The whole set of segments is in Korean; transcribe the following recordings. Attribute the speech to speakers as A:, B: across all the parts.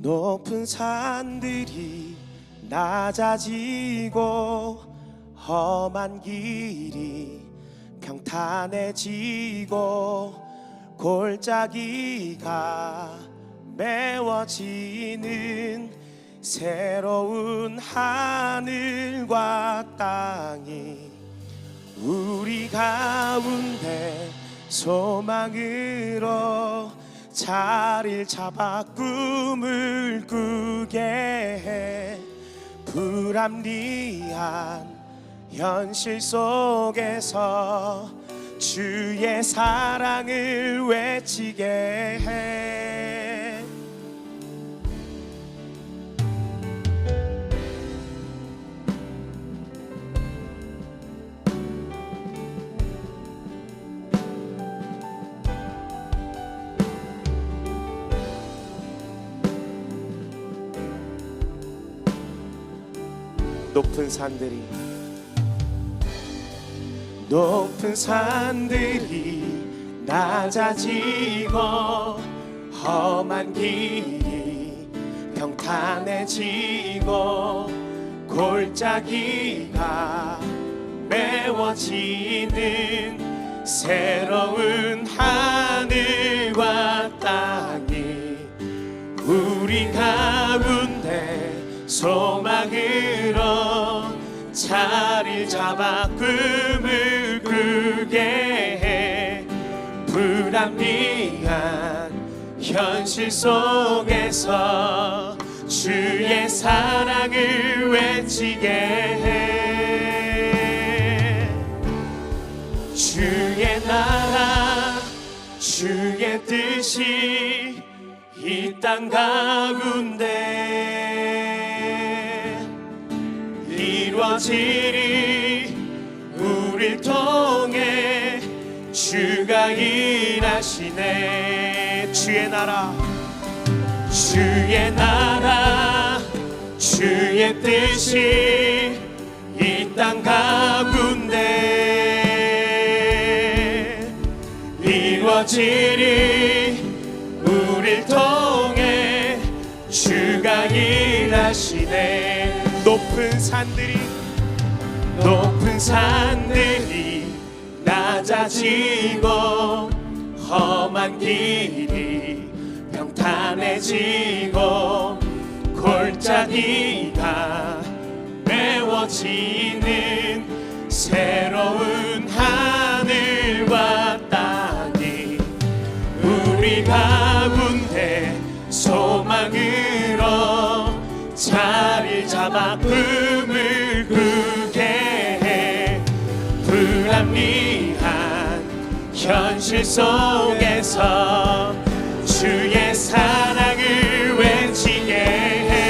A: 높은 산들이 낮아지고 험한 길이 평탄해지고 골짜기가 메워지는 새로운 하늘과 땅이 우리 가운데 소망으로 자리를 잡아 꿈을 꾸게 해. 불합리한 현실 속에서 주의 사랑을 외치게 해 높은 산들이 높은 산들이 낮아지고 험한 길이 평탄해지고 골짜기가 메워지는 새로운 하늘과 땅이 우리 가운데 소망으로 자리를 잡아 꿈을 꾸게 해. 불합리한 현실 속에서 주의 사랑을 외치게 해. 주의 나라 주의 뜻이 이 땅 가운데 이루어지리 우릴 통해 주가 일하시네. 주의 나라 주의 나라 주의 뜻이 이 땅 가운데 이루어지리 우릴 통해 주가 일하시네. 높은 산들이 높은 산들이 낮아지고 험한 길이 평탄해지고 골짜기가 메워지는 새로운 하늘과 땅이 우리 가운데 소망으로 자리 잡아 꿈 현실 속에서 주의 사랑을 외치게 해.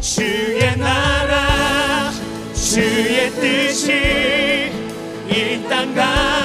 A: 주의 나라 주의 뜻이 이땅가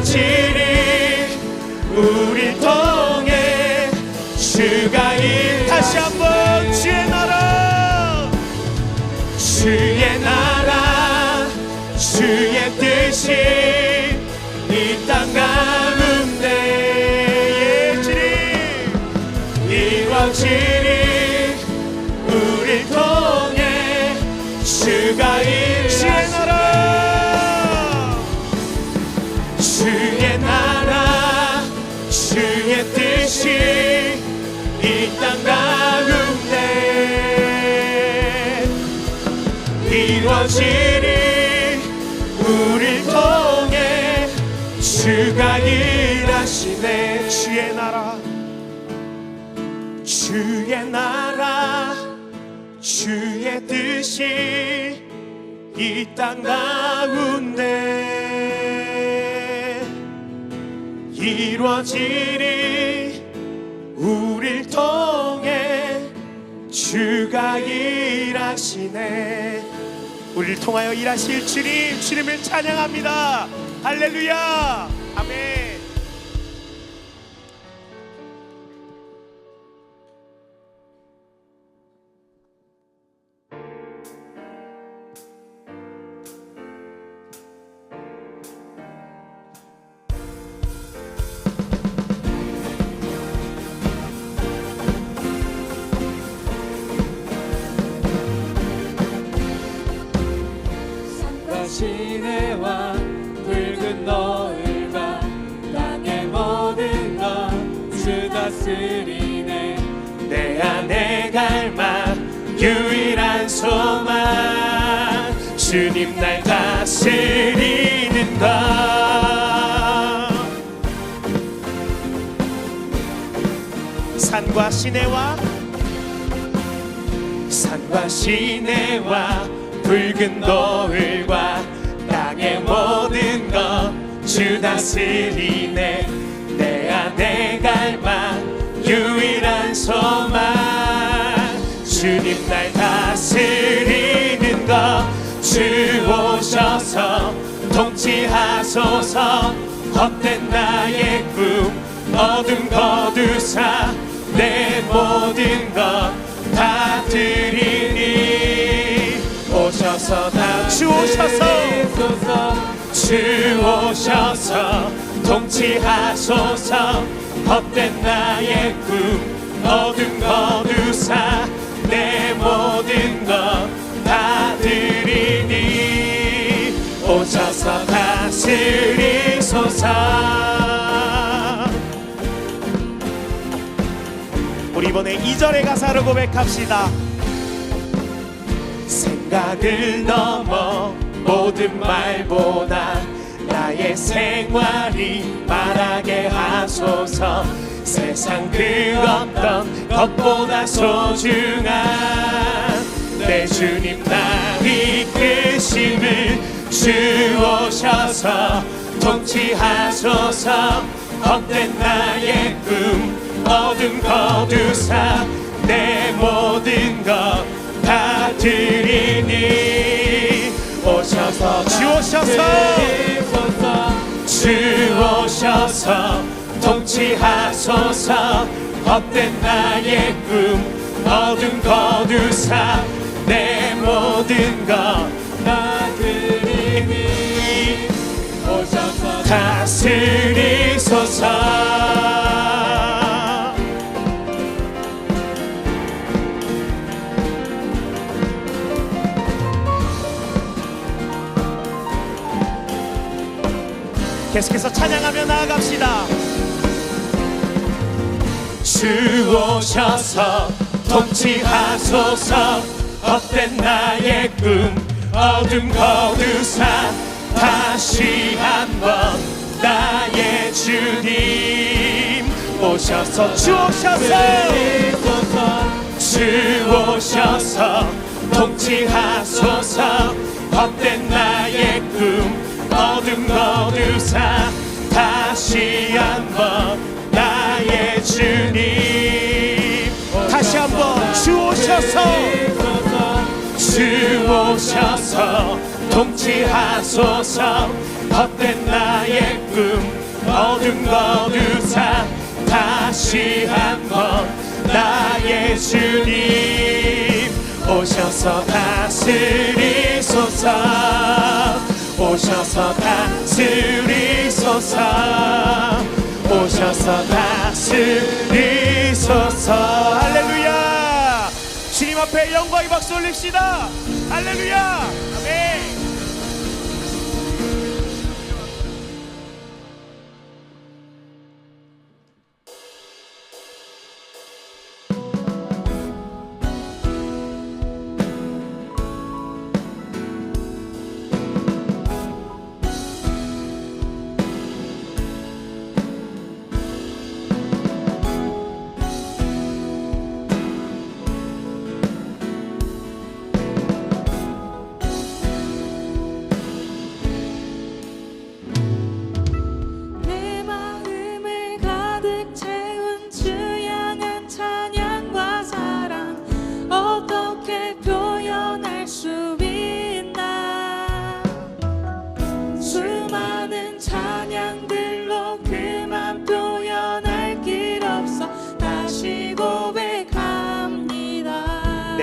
A: 이루어지리 우리 통해 주가 일 다시 한번 주의 나라. 주의 나라 주의 뜻이 이 주가 일하시네 주의 나라 주의 나라 주의 뜻이 이 땅 가운데 이루어지리 우릴 통해 주가 일하시네. 우리를 통하여 일하실 주님 주님을 찬양합니다 할렐루야. 아멘
B: 다스리네.
A: 내 안에 갈망 유일한 소망. 주님 날 다스리는 것. 산과 시내와 산과 시내와 붉은 노을과 땅의 모든 것 주 다스리네. 내 안에 유일한 소망. 주님 날 다스리는 것 주 오셔서 통치하소서. 헛된 나의 꿈 어둠 거두사 내 모든 것 다 드리니. 오셔서 다 주 오셔서. 주 오셔서 통치하소서 헛된 나의 꿈 어둠 거두사 내 모든 것다 드리니. 오셔서 다스리소서. 우리 이번에 2절의 가사를 고백합시다. 생각을 넘어 모든 말보다 나의 생활이 말하게 하소서. 세상 그 어떤 것보다 소중한 내 주님 날 이끄심을 주오셔서 통치하소서. 헛된 나의 꿈 어둠 거두사 내 모든 것 다 드리니 오셔서 주오셔서 주오셔서. 통치하소서. 헛된 나의 꿈 어둠 거두사 내 모든 것 계속해서 찬양하며 나아갑시다. 주 오셔서 통치하소서. 헛된 나의 꿈 어둠 거두사 다시 한번 나의 주님. 오셔서 주 오셔서! 주 오셔서 통치하소서. 헛된 나의 꿈 어둠 거두사 다시 한번 나의 주님. 다시 한번 주 오셔서 주 오셔서 통치하소서. 헛된 나의 꿈 어둠 거두사 다시 한번 나의 주님. 오셔서 다스리소서 오셔서 다스리소서. 오셔서 다스리소서. 할렐루야! 주님 앞에 영광의 박수 올립시다. 할렐루야! 아멘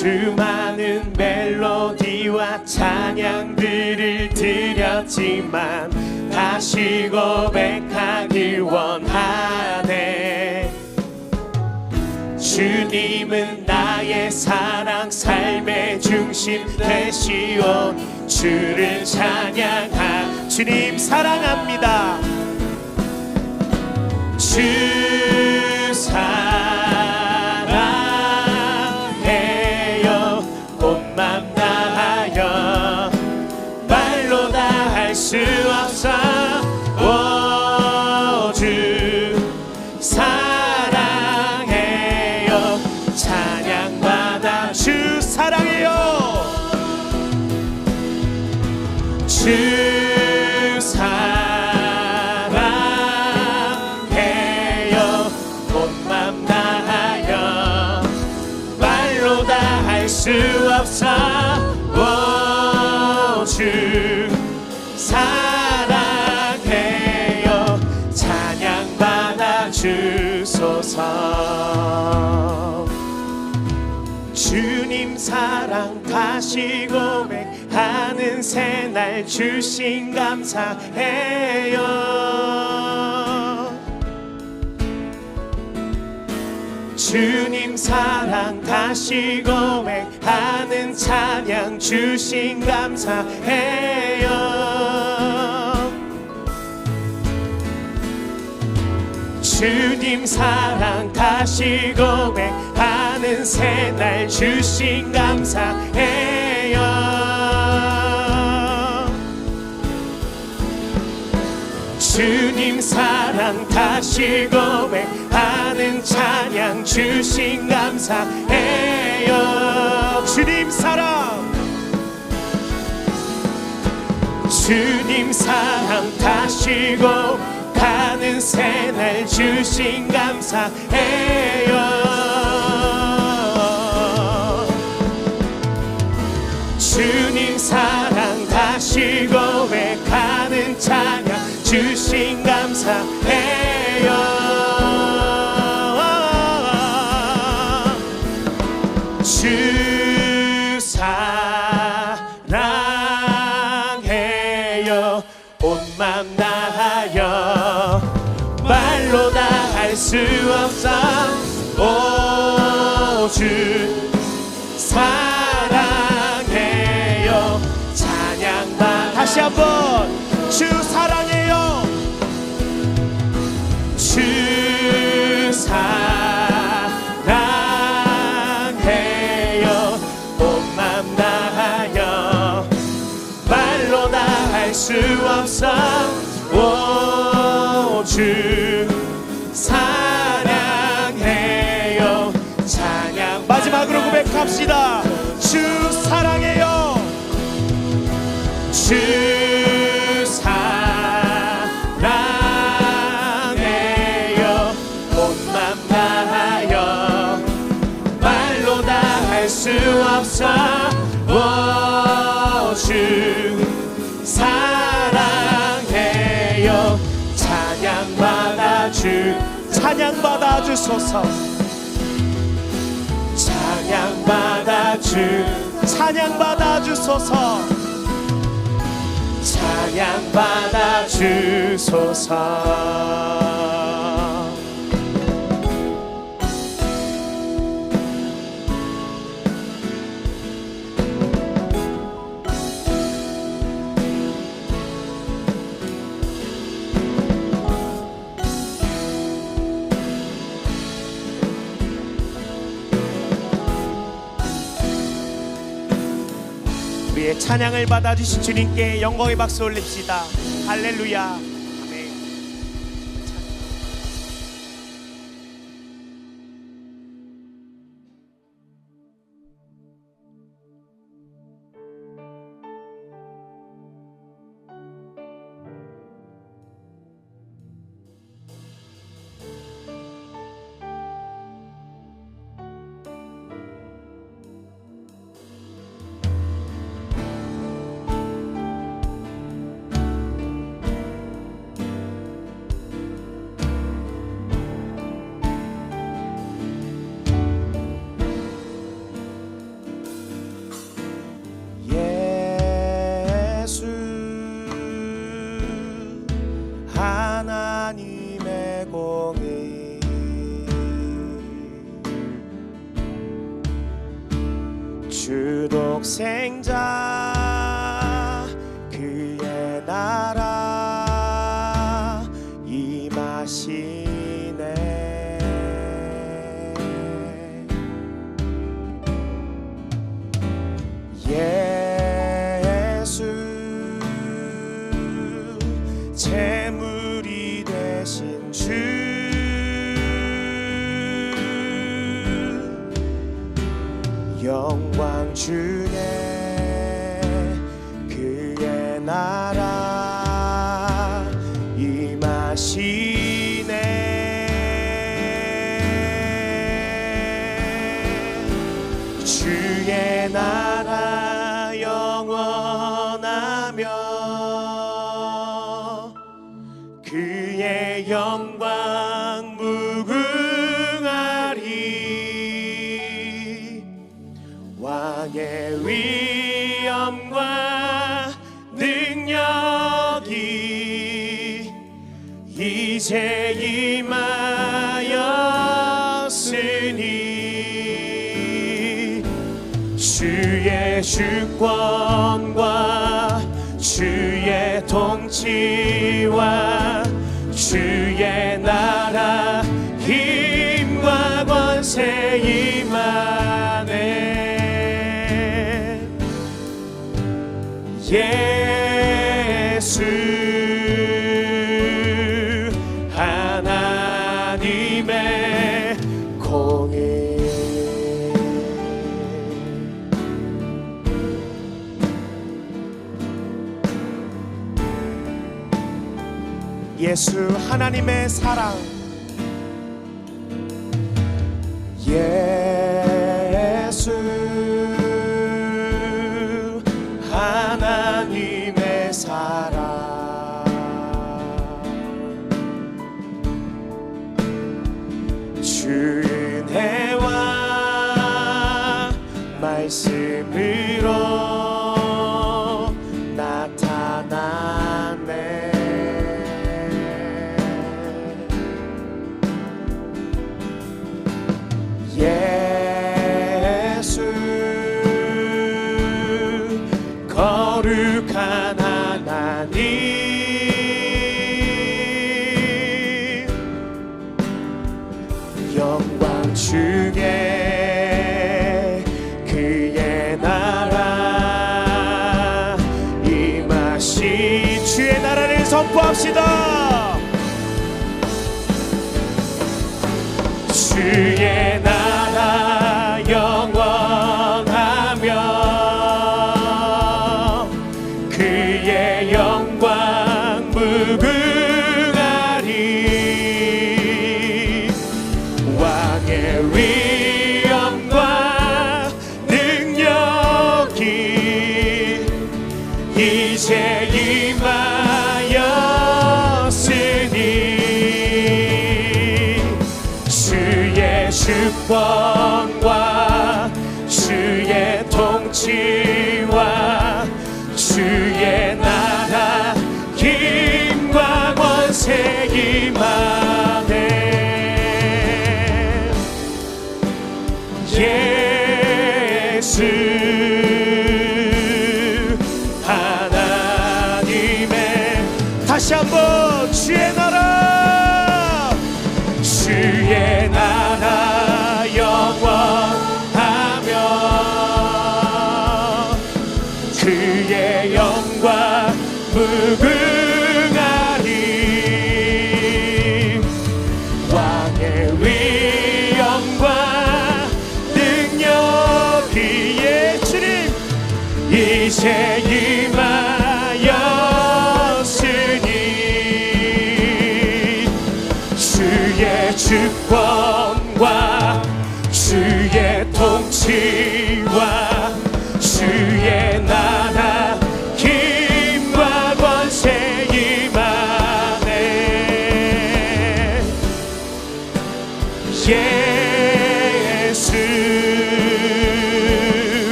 A: 수많은 멜로디와 찬양들을 드렸지만 다시 고백하길 원하네. 주님은 나의 사랑 삶의 중심 되시오. 주를 찬양하 주님 사랑합니다. 주 주소서. 주님 사랑 다시 고백하는 새날 주신 감사해요. 주님 사랑 다시 고백하는 찬양 주신 감사해요 주님 사랑 다시 고백하는 새날 주신 감사해요. 주님 사랑 다시 고백하는 찬양 주신 감사해요. 주님 사랑. 주님 사랑 다시 고 백하는 새날 주신 감사해요. 주님 사랑 다시 고백하는 찬양 주신 감사해요. 주 사랑해요. 온맘 다 다시 한번 주 사랑해요. 주 사랑해요. 온맘 다하여 말로 다 할 수 없어. 오주 사랑해요. 찬양 마지막으로 고백합시다. 주 사랑해 찬양받아 주소서. 찬양받아 주 찬양받아 주소서 찬양 받아 주소서 찬양을 받아주신 주님께 영광의 박수 올립시다. 할렐루야. 주독 생자. 주의 나라. 주권과 주의 통치와 주의 나라 힘과 권세 이만해 예수 예수 하나님의 사랑. 예. 주의 나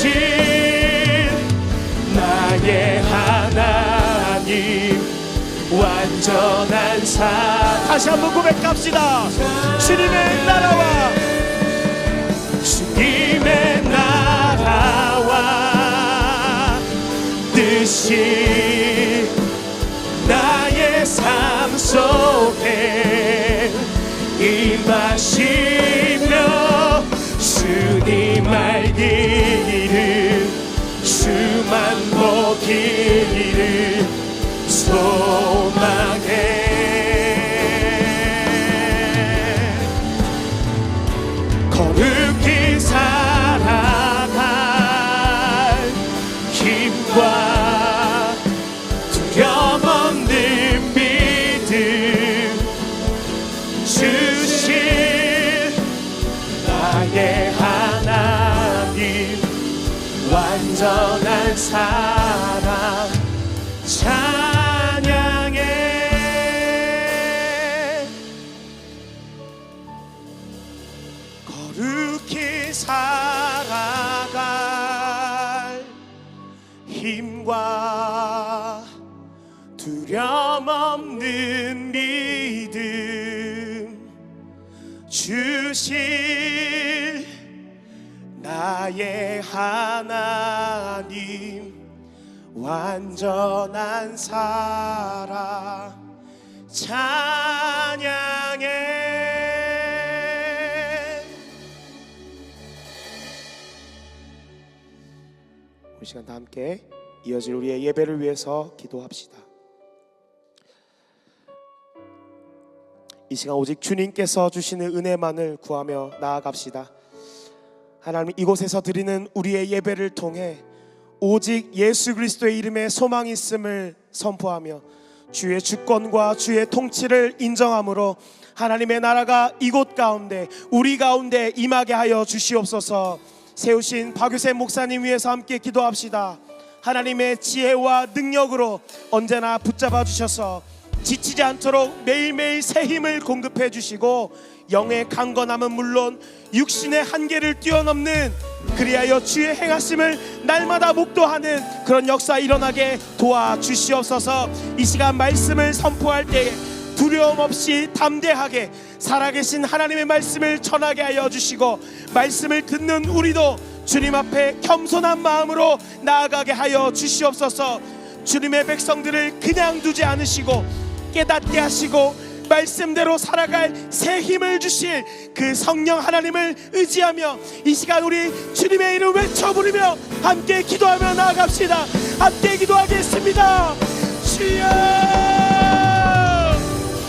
A: 주신 나의 하나님 완전한 사 다시 한번 고백합시다. 주님의 나라와 주님의 나라와 뜻이 나의 삶 속에 임하시며 주님 알기를 주만 보기를 소망 사랑 찬양해. 거룩히 살아갈 힘과 두려움 없는 믿음 주실 나의 하나님 완전한 사랑 찬양해 이 시간 다 함께 이어질 우리의 예배를 위해서 기도합시다. 이 시간 오직 주님께서 주시는 은혜만을 구하며 나아갑시다. 하나님 이곳에서 드리는 우리의 예배를 통해 오직 예수 그리스도의 이름에 소망이 있음을 선포하며 주의 주권과 주의 통치를 인정함으로 하나님의 나라가 이곳 가운데 우리 가운데 임하게 하여 주시옵소서. 세우신 박유세 목사님 위해서 함께 기도합시다. 하나님의 지혜와 능력으로 언제나 붙잡아 주셔서 지치지 않도록 매일매일 새 힘을 공급해 주시고 영의 강건함은 물론 육신의 한계를 뛰어넘는 그리하여 주의 행하심을 날마다 목도하는 그런 역사 일어나게 도와주시옵소서. 이 시간 말씀을 선포할 때 두려움 없이 담대하게 살아계신 하나님의 말씀을 전하게 하여 주시고 말씀을 듣는 우리도 주님 앞에 겸손한 마음으로 나아가게 하여 주시옵소서. 주님의 백성들을 그냥 두지 않으시고 깨닫게 하시고 말씀대로 살아갈 새 힘을 주실 그 성령 하나님을 의지하며 이 시간 우리 주님의 이름 외쳐 부르며 함께 기도하며 나아갑시다. 함께 기도하겠습니다. 주여